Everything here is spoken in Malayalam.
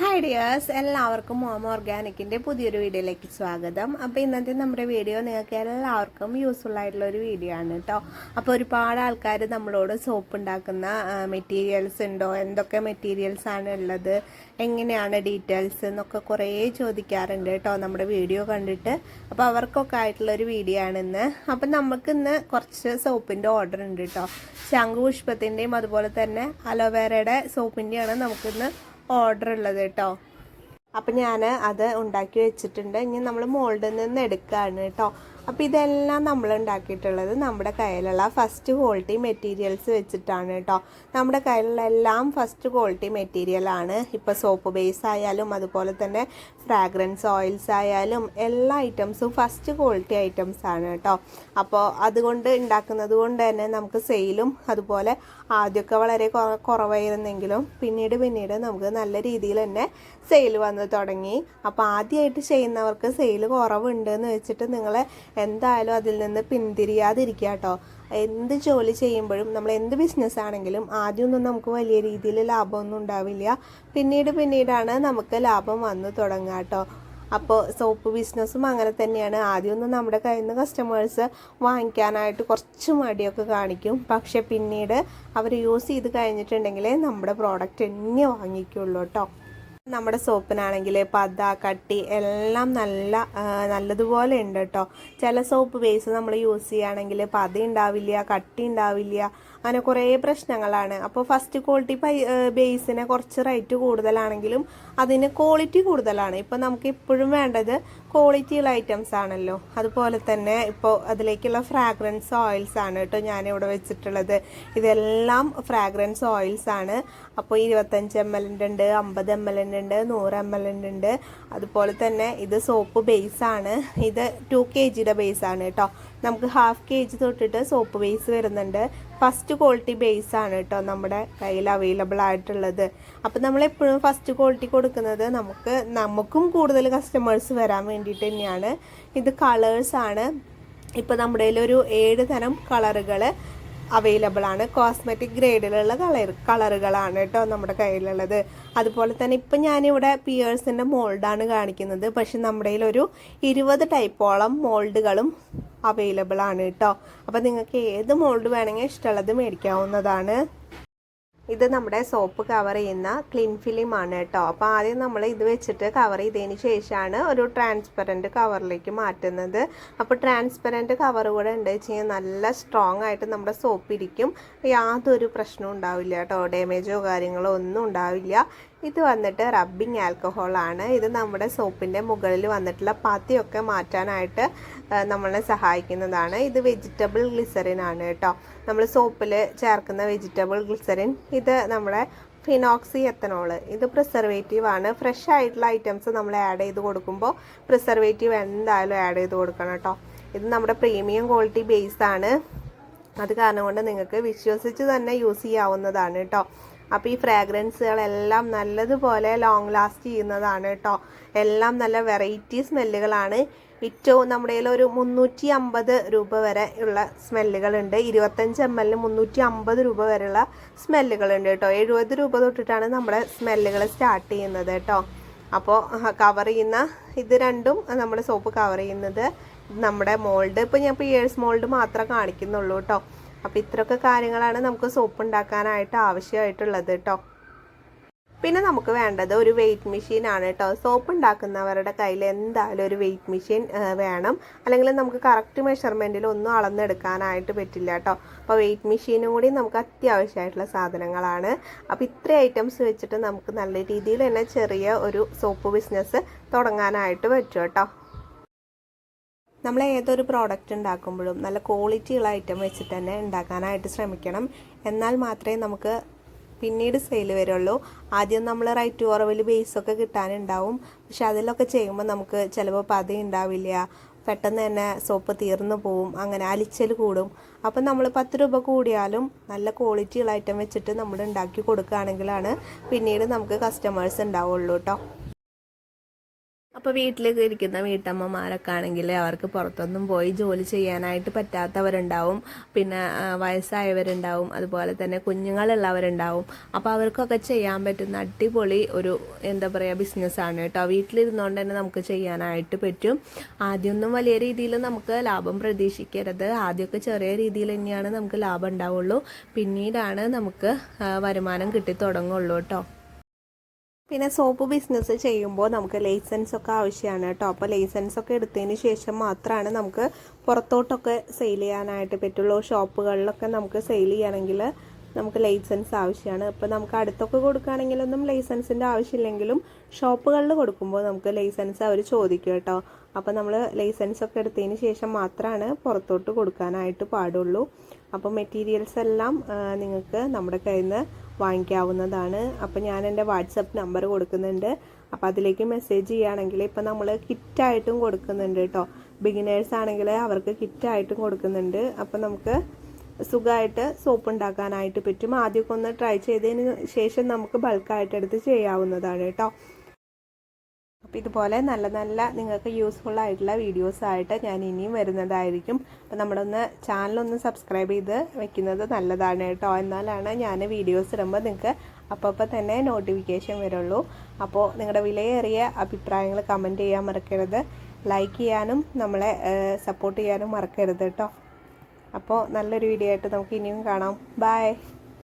ഹായ് ഡിയേഴ്സ് എല്ലാവർക്കും മോം ഓർഗാനിക്കിന്റെ പുതിയൊരു വീഡിയോയിലേക്ക് സ്വാഗതം. അപ്പോൾ ഇന്നത്തെ നമ്മുടെ വീഡിയോ നിങ്ങൾക്ക് എല്ലാവർക്കും യൂസ്ഫുൾ ആയിട്ടുള്ള ഒരു വീഡിയോ ആണ് കേട്ടോ. അപ്പോൾ ഒരുപാട് ആൾക്കാർ നമ്മളോട് സോപ്പ് ഉണ്ടാക്കുന്ന മെറ്റീരിയൽസ് ഉണ്ടോ? എന്തൊക്കെ മെറ്റീരിയൽസ് ആണ് ഉള്ളത്? എങ്ങനെയാണ് ഡീറ്റെയിൽസ് എന്നൊക്കെ കുറേ ചോദിക്കാറുണ്ട് കേട്ടോ നമ്മുടെ വീഡിയോ കണ്ടിട്ട്. അപ്പോൾ അവർക്കൊക്കെ ആയിട്ടുള്ള ഒരു വീഡിയോ ആണ് ഇന്ന്. അപ്പം നമുക്കിന്ന് കുറച്ച് സോപ്പിന്റെ ഓർഡർ ഉണ്ട് കേട്ടോ. ശംഖുപുഷ്പത്തിന്റെയും അതുപോലെ തന്നെ അലോവേരയുടെ സോപ്പിന്റെയാണ് നമുക്കിന്ന് ഓർഡർ ഉള്ളത് കേട്ടോ അപ്പം ഞാൻ അത് ഉണ്ടാക്കി വെച്ചിട്ടുണ്ട്. ഇനി നമ്മൾ മോൾഡിൽ നിന്ന് എടുക്കുകയാണ് കേട്ടോ അപ്പോൾ ഇതെല്ലാം നമ്മൾ ഉണ്ടാക്കിയിട്ടുള്ളത് നമ്മുടെ കയ്യിലുള്ള ഫസ്റ്റ് ക്വാളിറ്റി മെറ്റീരിയൽസ് വെച്ചിട്ടാണ് കേട്ടോ. നമ്മുടെ കയ്യിലുള്ള എല്ലാം ഫസ്റ്റ് ക്വാളിറ്റി മെറ്റീരിയൽ ആണ്. ഇപ്പോൾ സോപ്പ് ബേസ് ആയാലും അതുപോലെ തന്നെ ഫ്രാഗ്രൻസ് ഓയിൽസ് ആയാലും എല്ലാ ഐറ്റംസും ഫസ്റ്റ് ക്വാളിറ്റി ഐറ്റംസ് ആണ് കേട്ടോ. അപ്പോൾ അതുകൊണ്ട് ഉണ്ടാക്കുന്നത് കൊണ്ട് തന്നെ നമുക്ക് സെയിലും അതുപോലെ ആദ്യമൊക്കെ വളരെ കുറ- കുറവായിരുന്നെങ്കിലും പിന്നീട് പിന്നീട് നമുക്ക് നല്ല രീതിയിൽ തന്നെ സെയിൽ വന്ന് തുടങ്ങി. അപ്പോൾ ആദ്യമായിട്ട് ചെയ്യുന്നവർക്ക് സെയിൽ കുറവുണ്ട് എന്ന് വെച്ചിട്ട് നിങ്ങൾ എന്തായാലും അതിൽ നിന്ന് പിന്തിരിയാതിരിക്കുക കേട്ടോ. എന്ത് ജോലി ചെയ്യുമ്പോഴും നമ്മൾ എന്ത് ബിസിനസ് ആണെങ്കിലും ആദ്യമൊന്നും നമുക്ക് വലിയ രീതിയിൽ ലാഭമൊന്നും ഉണ്ടാവില്ല. പിന്നീട് പിന്നീടാണ് നമുക്ക് ലാഭം വന്നു തുടങ്ങുക കേട്ടോ. അപ്പോൾ സോപ്പ് ബിസിനസ്സും അങ്ങനെ തന്നെയാണ്. ആദ്യമൊന്നും നമ്മുടെ കയ്യിൽ നിന്ന് കസ്റ്റമേഴ്സ് വാങ്ങിക്കാനായിട്ട് കുറച്ച് മടിയൊക്കെ കാണിക്കും. പക്ഷെ പിന്നീട് അവർ യൂസ് ചെയ്ത് കഴിഞ്ഞിട്ടുണ്ടെങ്കിൽ നമ്മുടെ പ്രോഡക്റ്റ് തന്നെ വാങ്ങിക്കുള്ളൂ കേട്ടോ. നമ്മുടെ സോപ്പിനാണെങ്കിൽ പത കട്ടി എല്ലാം നല്ല നല്ലതുപോലെ ഉണ്ട് കേട്ടോ. ചില സോപ്പ് ബേസ് നമ്മൾ യൂസ് ചെയ്യുകയാണെങ്കിൽ പത ഉണ്ടാവില്ല കട്ടി ഉണ്ടാവില്ല അങ്ങനെ കുറേ പ്രശ്നങ്ങളാണ്. അപ്പോൾ ഫസ്റ്റ് ക്വാളിറ്റി പൈ ബേസിന് കുറച്ച് റേറ്റ് കൂടുതലാണെങ്കിലും അതിന് ക്വാളിറ്റി കൂടുതലാണ്. ഇപ്പോൾ നമുക്ക് ഇപ്പോഴും വേണ്ടത് ക്വാളിറ്റിയുള്ള ഐറ്റംസ് ആണല്ലോ. അതുപോലെ തന്നെ ഇപ്പോൾ അതിലേക്കുള്ള ഫ്രാഗ്രൻസ് ഓയിൽസ് ആണ് കേട്ടോ ഞാനിവിടെ വെച്ചിട്ടുള്ളത്. ഇതെല്ലാം ഫ്രാഗ്രൻസ് ഓയിൽസ് ആണ്. അപ്പോൾ ഇരുപത്തഞ്ച് എം എല്ലിന്റെ ഉണ്ട് അമ്പത് എം എല്ലിന്റെ ഉണ്ട് നൂറ് എം എല്ലിന്റെ ഉണ്ട്. അതുപോലെ തന്നെ ഇത് സോപ്പ് ബേസ് ആണ്. ഇത് ടു കെ ജിയുടെ ആണ് കേട്ടോ. നമുക്ക് ഹാഫ് കെ ജി തൊട്ടിട്ട് സോപ്പ് ബേസ് വരുന്നുണ്ട്. ഫസ്റ്റ് ക്വാളിറ്റി ബേസ് ആണ് കേട്ടോ നമ്മുടെ കയ്യിൽ അവൈലബിൾ ആയിട്ടുള്ളത്. അപ്പം നമ്മളെപ്പോഴും ഫസ്റ്റ് ക്വാളിറ്റി കൊടുക്കുന്നത് നമുക്ക് നമുക്കും കൂടുതൽ കസ്റ്റമേഴ്സ് വരാൻ വേണ്ടിയിട്ട് തന്നെയാണ്. ഇത് കളേഴ്സാണ് ഇപ്പോൾ നമ്മുടെ ഒരു ഏഴ് തരം കളറുകൾ അവൈലബിൾ ആണ്. കോസ്മെറ്റിക് ഗ്രേഡിലുള്ള കളർ കളറുകളാണ് കേട്ടോ നമ്മുടെ കയ്യിലുള്ളത്. അതുപോലെ തന്നെ ഇപ്പം ഞാനിവിടെ പിയേഴ്സിന്റെ മോൾഡാണ് കാണിക്കുന്നത്. പക്ഷെ നമ്മുടെ ഒരു ഇരുപത് ടൈപ്പോളം മോൾഡുകളും അവൈലബിൾ ആണ് കേട്ടോ അപ്പം നിങ്ങൾക്ക് ഏത് മോൾഡ് വേണമെങ്കിൽ ഇഷ്ടമുള്ളത് മേടിക്കാവുന്നതാണ്. ഇത് നമ്മുടെ സോപ്പ് കവർ ചെയ്യുന്ന ക്ലിൻ ഫിലിം ആണ് കേട്ടോ. അപ്പോൾ ആദ്യം നമ്മൾ ഇത് വെച്ചിട്ട് കവർ ചെയ്തതിന് ശേഷമാണ് ഒരു ട്രാൻസ്പെറന്റ് കവറിലേക്ക് മാറ്റുന്നത്. അപ്പോൾ ട്രാൻസ്പെറന്റ് കവർ കൂടെ ഉണ്ട് വെച്ച് കഴിഞ്ഞാൽ നല്ല സ്ട്രോങ് ആയിട്ട് നമ്മുടെ സോപ്പ് ഇരിക്കും. യാതൊരു പ്രശ്നവും ഉണ്ടാവില്ല കേട്ടോ. ഡാമേജോ കാര്യങ്ങളോ ഒന്നും ഉണ്ടാവില്ല. ഇത് വന്നിട്ട് റബ്ബിംഗ് ആൽക്കഹോളാണ് ഇത് നമ്മുടെ സോപ്പിന്റെ മുകളിൽ വന്നിട്ടുള്ള പത്തിയൊക്കെ മാറ്റാനായിട്ട് നമ്മളെ സഹായിക്കുന്നതാണ്. ഇത് വെജിറ്റബിൾ ഗ്ലിസറിൻ ആണ് കേട്ടോ. നമ്മൾ സോപ്പിൽ ചേർക്കുന്ന വെജിറ്റബിൾ ഗ്ലിസറിൻ ഇത് നമ്മുടെ ഫിനോക്സി എത്തനോൾ ഇത് പ്രിസർവേറ്റീവ് ആണ്. ഫ്രഷ് ആയിട്ടുള്ള ഐറ്റംസ് നമ്മൾ ആഡ് ചെയ്ത് കൊടുക്കുമ്പോൾ പ്രിസർവേറ്റീവ് എന്തായാലും ആഡ് ചെയ്ത് കൊടുക്കണം കേട്ടോ. ഇത് നമ്മുടെ പ്രീമിയം ക്വാളിറ്റി ബേസ് ആണ്. അത് കാരണം കൊണ്ട് നിങ്ങൾക്ക് വിശ്വസിച്ച് തന്നെ യൂസ് ചെയ്യാവുന്നതാണ് കേട്ടോ. അപ്പോൾ ഈ ഫ്രാഗ്രൻസുകളെല്ലാം നല്ലതുപോലെ ലോങ് ലാസ്റ്റ് ചെയ്യുന്നതാണ് കേട്ടോ എല്ലാം നല്ല വെറൈറ്റി സ്മെല്ലുകളാണ്. ഏറ്റവും നമ്മുടെ കയ്യിൽ ഒരു മുന്നൂറ്റി അമ്പത് രൂപ വരെ ഉള്ള സ്മെല്ലുകളുണ്ട്. ഇരുപത്തഞ്ച് എം എല്ലിന് മുന്നൂറ്റി അമ്പത് രൂപ വരെയുള്ള സ്മെല്ലുകളുണ്ട് കേട്ടോ എഴുപത് രൂപ തൊട്ടിട്ടാണ് നമ്മുടെ സ്മെല്ലുകൾ സ്റ്റാർട്ട് ചെയ്യുന്നത് കേട്ടോ അപ്പോൾ കവർ ചെയ്യുന്ന ഇത് രണ്ടും നമ്മുടെ സോപ്പ് കവർ ചെയ്യുന്നത് നമ്മുടെ മോൾഡ് ഇപ്പോൾ ഞാൻ ഇപ്പോൾ ഏഴ്സ് മോൾഡ് മാത്രമേ കാണിക്കുന്നുള്ളൂ കേട്ടോ അപ്പോൾ ഇത്രയൊക്കെ കാര്യങ്ങളാണ് നമുക്ക് സോപ്പ് ഉണ്ടാക്കാനായിട്ട് ആവശ്യമായിട്ടുള്ളത് കേട്ടോ പിന്നെ നമുക്ക് വേണ്ടത് ഒരു വെയിറ്റ് മെഷീൻ ആണ് കേട്ടോ സോപ്പ് ഉണ്ടാക്കുന്നവരുടെ കയ്യിൽ എന്തായാലും ഒരു വെയിറ്റ് മെഷീൻ വേണം. അല്ലെങ്കിൽ നമുക്ക് കറക്റ്റ് മെഷർമെന്റിൽ ഒന്നും അളന്നെടുക്കാനായിട്ട് പറ്റില്ല കേട്ടോ അപ്പോൾ വെയിറ്റ് മെഷീനും കൂടി നമുക്ക് അത്യാവശ്യമായിട്ടുള്ള സാധനങ്ങളാണ്. അപ്പോൾ ഇത്ര ഐറ്റംസ് വെച്ചിട്ട് നമുക്ക് നല്ല രീതിയിൽ തന്നെ ചെറിയ ഒരു സോപ്പ് ബിസിനസ് തുടങ്ങാനായിട്ട് പറ്റും കേട്ടോ നമ്മൾ ഏതൊരു പ്രോഡക്റ്റ് ഉണ്ടാക്കുമ്പോഴും നല്ല ക്വാളിറ്റിയുള്ള ഐറ്റം വെച്ചിട്ട് തന്നെ ഉണ്ടാക്കാനായിട്ട് ശ്രമിക്കണം. എന്നാൽ മാത്രമേ നമുക്ക് പിന്നീട് സെയിൽ വരുള്ളൂ. ആദ്യം നമ്മൾ റൈറ്റ് കുറവിൽ ബേസൊക്കെ കിട്ടാനുണ്ടാവും. പക്ഷെ അതിലൊക്കെ ചെയ്യുമ്പോൾ നമുക്ക് ചിലപ്പോൾ പതി ഉണ്ടാവില്ല. പെട്ടെന്ന് തന്നെ സോപ്പ് തീർന്നു പോവും. അങ്ങനെ അലിച്ചൽ കൂടും. അപ്പം നമ്മൾ പത്ത് രൂപ കൂടിയാലും നല്ല ക്വാളിറ്റിയുള്ള ഐറ്റം വെച്ചിട്ട് നമ്മൾ ഉണ്ടാക്കി കൊടുക്കുകയാണെങ്കിലാണ് പിന്നീട് നമുക്ക് കസ്റ്റമേഴ്സ് ഉണ്ടാവുള്ളൂ കേട്ടോ ഇപ്പോൾ വീട്ടിൽ ഇരിക്കുന്ന വീട്ടമ്മമാരൊക്കെ ആണെങ്കിൽ അവർക്ക് പുറത്തൊന്നും പോയി ജോലി ചെയ്യാനായിട്ട് പറ്റാത്തവരുണ്ടാവും. പിന്നെ വയസ്സായവരുണ്ടാവും. അതുപോലെ തന്നെ കുഞ്ഞുങ്ങളുള്ളവരുണ്ടാവും. അപ്പോൾ അവർക്കൊക്കെ ചെയ്യാൻ പറ്റുന്ന അടിപൊളി ഒരു എന്താ പറയുക ബിസിനസ്സാണ് കേട്ടോ. വീട്ടിലിരുന്നുകൊണ്ട് തന്നെ നമുക്ക് ചെയ്യാനായിട്ട് പറ്റും. ആദ്യമൊന്നും വലിയ രീതിയിൽ നമുക്ക് ലാഭം പ്രതീക്ഷിക്കരുത്. ആദ്യമൊക്കെ ചെറിയ രീതിയിൽ തന്നെയാണ് നമുക്ക് ലാഭം ഉണ്ടാവുള്ളൂ. പിന്നീടാണ് നമുക്ക് വരുമാനം കിട്ടി തുടങ്ങുള്ളൂ കേട്ടോ. പിന്നെ സോപ്പ് ബിസിനസ് ചെയ്യുമ്പോൾ നമുക്ക് ലൈസൻസ് ഒക്കെ ആവശ്യമാണ് കേട്ടോ അപ്പോൾ ലൈസൻസ് ഒക്കെ എടുത്തതിന് ശേഷം മാത്രമാണ് നമുക്ക് പുറത്തോട്ടൊക്കെ സെയിൽ ചെയ്യാനായിട്ട് പറ്റുള്ളൂ. ഷോപ്പുകളിലൊക്കെ നമുക്ക് സെയിൽ ചെയ്യണമെങ്കിൽ നമുക്ക് ലൈസൻസ് ആവശ്യമാണ്. അപ്പോൾ നമുക്ക് അടുത്തൊക്കെ കൊടുക്കുകയാണെങ്കിലൊന്നും ലൈസൻസിന്റെ ആവശ്യമില്ലെങ്കിലും ഷോപ്പുകളിൽ കൊടുക്കുമ്പോൾ നമുക്ക് ലൈസൻസ് അവർ ചോദിക്കും കേട്ടോ. അപ്പോൾ നമ്മൾ ലൈസൻസ് ഒക്കെ എടുത്തതിന് ശേഷം മാത്രമാണ് പുറത്തോട്ട് കൊടുക്കാനായിട്ട് പാടുള്ളൂ. അപ്പോൾ മെറ്റീരിയൽസ് എല്ലാം നിങ്ങൾക്ക് നമ്മുടെ കയ്യിൽ നിന്ന് വാങ്ങിക്കാവുന്നതാണ്. അപ്പോൾ ഞാൻ എന്റെ വാട്സപ്പ് നമ്പർ കൊടുക്കുന്നുണ്ട്. അപ്പോൾ അതിലേക്ക് മെസ്സേജ് ചെയ്യുകയാണെങ്കിൽ ഇപ്പോൾ നമ്മൾ കിറ്റായിട്ടും കൊടുക്കുന്നുണ്ട് കേട്ടോ. ബിഗിനേഴ്സ് ആണെങ്കിൽ അവർക്ക് കിറ്റായിട്ടും കൊടുക്കുന്നുണ്ട്. അപ്പോൾ നമുക്ക് സുഖമായിട്ട് സോപ്പ് ഉണ്ടാക്കാനായിട്ട് പറ്റും. ആദ്യമൊക്കെ ഒന്ന് ട്രൈ ചെയ്തതിന് ശേഷം നമുക്ക് ബൾക്കായിട്ട് എടുത്ത് ചെയ്യാവുന്നതാണ് കേട്ടോ. അപ്പോൾ ഇതുപോലെ നല്ല നല്ല നിങ്ങൾക്ക് യൂസ്ഫുൾ ആയിട്ടുള്ള വീഡിയോസ് ആയിട്ട് ഞാൻ ഇനിയും വരുന്നതായിരിക്കും. അപ്പോൾ നമ്മുടെ ഒന്ന് ചാനലൊന്ന് സബ്സ്ക്രൈബ് ചെയ്ത് വെക്കുന്നത് നല്ലതാണ് കേട്ടോ. എന്നാലാണ് ഞാൻ വീഡിയോസ് ഇടുമ്പോൾ നിങ്ങൾക്ക് അപ്പോൾ തന്നെ നോട്ടിഫിക്കേഷൻ വരുള്ളൂ. അപ്പോൾ നിങ്ങളുടെ വിലയേറിയ അഭിപ്രായങ്ങൾ കമന്റ് ചെയ്യാൻ മറക്കരുത്. ലൈക്ക് ചെയ്യാനും നമ്മളെ സപ്പോർട്ട് ചെയ്യാനും മറക്കരുത് കേട്ടോ. അപ്പോൾ നല്ലൊരു വീഡിയോ ആയിട്ട് നമുക്ക് ഇനിയും കാണാം. ബൈ